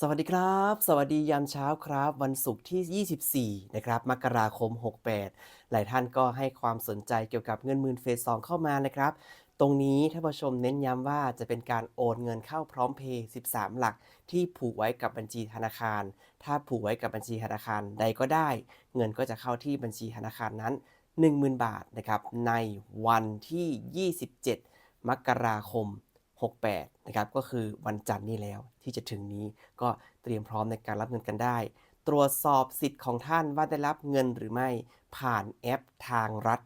สวัสดีครับ สวัสดียามเช้าครับ วันศุกร์ที่ 24 นะครับ มกราคม 68 หลายท่านก็ให้ความสนใจเกี่ยวกับเงินหมื่นเฟส2เข้ามานะครับ ตรงนี้ท่านผู้ชมเน้นย้ำว่าจะเป็นการโอนเงินเข้าพร้อมเพย์13 หลัก ที่ผูกไว้กับบัญชีธนาคาร ถ้าผูกไว้กับบัญชีธนาคารใดก็ได้ เงินก็จะเข้าที่บัญชีธนาคารนั้น 10,000 บาทนะครับ ในวันที่ 27 มกราคม 68นะครับก็คือวันจันทร์นี้แล้วที่จะถึงนี้ก็เตรียมพร้อมในการรับเงินกันได้ ตรวจสอบสิทธิ์ของท่านว่าได้รับเงินหรือไม่ผ่านแอปทางรัฐ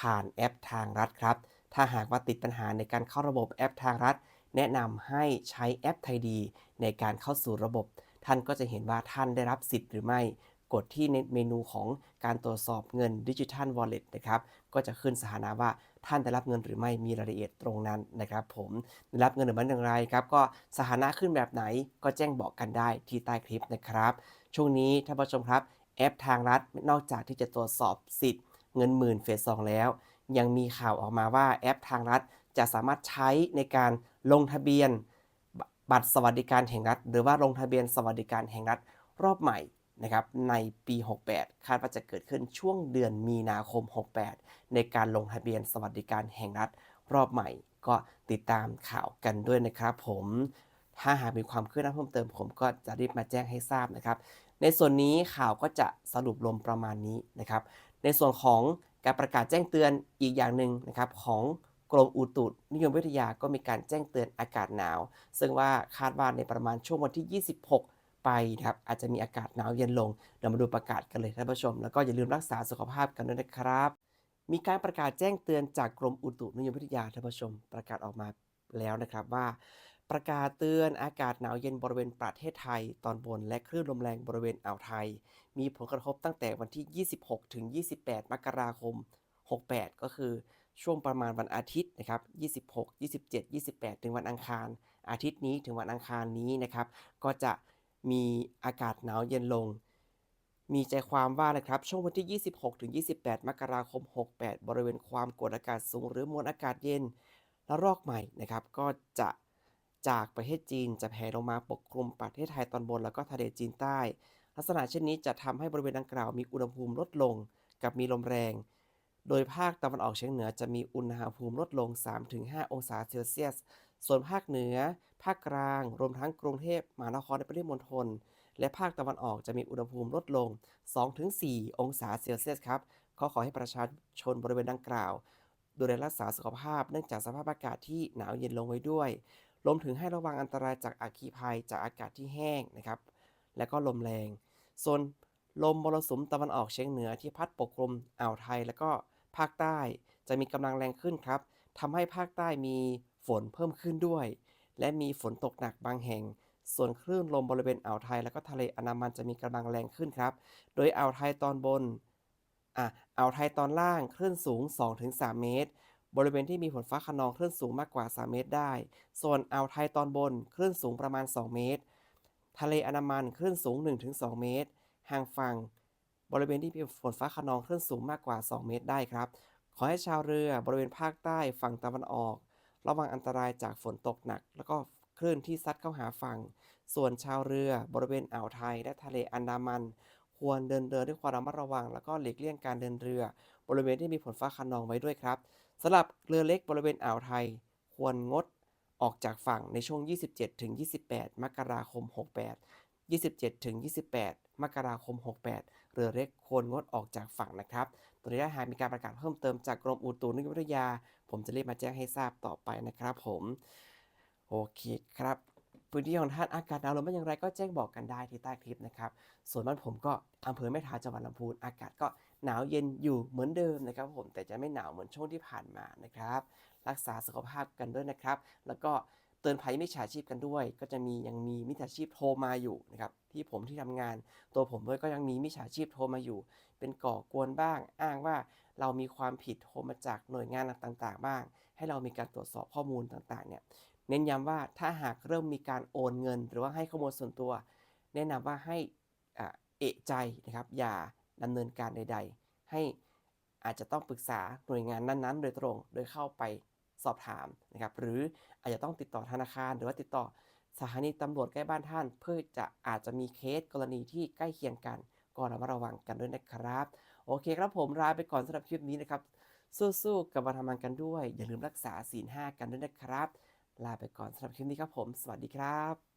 ผ่านแอปทางรัฐครับ ถ้าหากว่าติดปัญหาในการเข้าระบบแอปทางรัฐ แนะนำให้ใช้แอปไทยดี ในการเข้าสู่ระบบ ท่านก็จะเห็นว่าท่านได้รับสิทธิ์หรือไม่ กดที่ในเมนูของการตรวจสอบเงินดิจิทัล Wallet นะครับ ก็จะขึ้นสถานะว่าท่านได้รับเงินหรือไม่มีรายละเอียดตรงนั้นนะครับ ผมได้รับเงินหรือไม่อย่างไรครับ ก็สถานะขึ้นแบบไหนก็แจ้งบอกกันได้ที่ใต้คลิปนะครับ ช่วงนี้ท่านผู้ชมครับ แอปทางรัฐนอกจากที่จะตรวจสอบสิทธิ์เงินหมื่นเฟสสองแล้ว ยังมีข่าวออกมาว่าแอปทางรัฐจะสามารถใช้ในการลงทะเบียน บัตรสวัสดิการแห่งรัฐ หรือว่าลงทะเบียนสวัสดิการแห่งรัฐรอบใหม่ นะครับในปี 68 คาดว่าจะเกิดขึ้นช่วงเดือนมีนาคม 68 ในการลงทะเบียนสวัสดิการแห่งรัฐรอบใหม่ ก็ติดตามข่าวกันด้วยนะครับผม ถ้าหากมีความคืบหน้าเพิ่มเติมผมก็จะรีบมาแจ้งให้ทราบนะครับ ในส่วนนี้ข่าวก็จะสรุปลงประมาณนี้นะครับ ในส่วนของการประกาศแจ้งเตือนอีกอย่างหนึ่งนะครับของกรมอุตุนิยมวิทยาก็มีการแจ้งเตือนอากาศหนาว ซึ่งว่าคาดว่าในประมาณช่วงวันที่ 26 ไปนะครับอาจจะมีอากาศหนาวเย็นลงเดี๋ยวมาดูประกาศกันเลยท่านผู้ชม แล้วก็อย่าลืมรักษาสุขภาพกันด้วยนะครับ มีการประกาศแจ้งเตือนจากกรมอุตุนิยมวิทยาท่านผู้ชม ประกาศออกมาแล้วนะครับว่า ประกาศเตือนอากาศหนาวเย็นบริเวณประเทศไทย ตอนบนและคลื่นลมแรงบริเวณอ่าวไทย มีผลกระทบตั้งแต่วันที่ 26 ถึง 28 มกราคม 68 ก็คือช่วงประมาณวันอาทิตย์นะครับ 26 27 28 ถึงวันอังคาร อาทิตย์นี้ถึงวันอังคารนี้นะครับ ก็จะ มีอากาศหนาวเย็นลง มีใจความว่านะครับ ช่วงวันที่ 26ถึง28 มกราคม 68 บริเวณความกดอากาศสูง หรือมวลอากาศเย็นระลอกใหม่นะครับ ก็จะจากประเทศจีนจะแผ่ลงมาปกคลุมประเทศไทยตอนบนแล้วก็ทะเลจีนใต้ ลักษณะเช่นนี้จะทำให้บริเวณดังกล่าวมีอุณหภูมิลดลง กับมีลมแรง โดยภาคตะวันออกเฉียงเหนือจะมีอุณหภูมิลดลง 3-5 องศาเซลเซียส ส่วนภาคเหนือ ภาคกลาง รวมทั้งกรุงเทพมหานครและปริมณฑล และภาคตะวันออกจะมีอุณหภูมิลดลง 2-4 องศาเซลเซียสครับขอขอให้ประชาชนบริเวณดังกล่าว ดูแลรักษาสุขภาพเนื่องจากสภาพอากาศที่หนาวเย็นลงไว้ด้วยรวมถึงให้ระวังอันตรายจากอัคคีภัยจากอากาศที่แห้งนะครับ และก็ลมแรง ส่วนลมมรสุมตะวันออกเฉียงเหนือที่พัดปกคลุมอ่าวไทย และก็ภาคใต้จะมีกำลังแรงขึ้นครับทำให้ภาคใต้มี ฝนเพิ่มขึ้นด้วย และมีฝนตกหนักบางแห่ง ส่วนคลื่นลมบริเวณอ่าวไทย และก็ทะเลอันามันจะมีกำลังแรงขึ้นครับ โดยอ่าวไทยตอนบนอะอ่าวไทยตอนล่างคลื่นสูง 2-3 เมตร บริเวณที่มีฝนฟ้าคะนองคลื่นสูงมากกว่า 3 เมตรได้ ส่วนอ่าวไทยตอนบนคลื่นสูงประมาณ 2 เมตร ทะเลอันามันคลื่นสูง 1-2 เมตร ห่างฝั่ง บริเวณที่มีฝนฟ้าคะนองคลื่นสูงมากกว่า 2 เมตรได้ครับ ขอให้ชาวเรือบริเวณภาคใต้ฝั่งตะวันออก ระวังอันตรายจากฝนตกหนัก แล้วก็คลื่นที่ซัดเข้าหาฝั่ง ส่วนชาวเรือบริเวณอ่าวไทยและทะเลอันดามัน ควรเดินเรือด้วยความระมัดระวัง แล้วก็หลีกเลี่ยงการเดินเรือ บริเวณที่มีฝนฟ้าคะนองไว้ด้วยครับสำหรับเรือเล็กบริเวณอ่าวไทย ควรงดออกจากฝั่งในช่วง 27-28 มกราคม 68 27-28 มกราคม 68 เรือเล็กควรงดออกจากฝั่งนะครับ ตัวนี้ถ้าหากมีการประกาศเพิ่มเติมจากกรมอุตุนิยมวิทยา ผมจะรีบมาแจ้งให้ทราบต่อไปนะครับผม โอเคครับพื้นที่ของท่านอากาศหนาวหรือไม่อย่างไรก็แจ้งบอกกันได้ที่ใต้คลิปนะครับ ส่วนบ้านผมก็อำเภอแม่ทาจังหวัดลำพูนอากาศก็หนาวเย็นอยู่เหมือนเดิมนะครับผมแต่จะไม่หนาวเหมือนช่วงที่ผ่านมานะครับ รักษาสุขภาพกันด้วยนะครับ แล้วก็ ตือนภัยมิจฉาชีพกันด้วย ก็จะมียังมีมิจฉาชีพโทรมาอยู่นะครับที่ผมที่ทำงาน ตัวผมด้วยก็ยังมีมิจฉาชีพโทรมาอยู่ เป็นก่อกวนบ้าง อ้างว่าเรามีความผิดโทรมาจากหน่วยงานต่างๆ บ้าง ให้เรามีการตรวจสอบข้อมูลต่างๆเนี่ยเน้นย้ำว่าถ้าหากเริ่มมีการโอนเงิน หรือว่าให้ข้อมูลส่วนตัว แนะนำว่าให้อ่าเอะใจนะครับอย่าดำเนินการใด ๆ ให้อาจจะต้องปรึกษาหน่วยงานนั้นๆ โดยตรง โดยเข้าไป สอบถามนะครับ หรืออาจจะต้องติดต่อธนาคาร หรือว่าติดต่อสถานีตำรวจใกล้บ้านท่าน เพื่อจะอาจจะมีเคสกรณีที่ใกล้เคียงกันก็ระมัดระวังกันด้วยนะครับ โอเคครับผมลาไปก่อนสำหรับคลิปนี้นะครับ สู้ๆกับวันทำงานกันด้วย อย่าลืมรักษาศีลห้ากันด้วยนะครับ ลาไปก่อนสำหรับคลิปนี้ครับผม สวัสดีครับ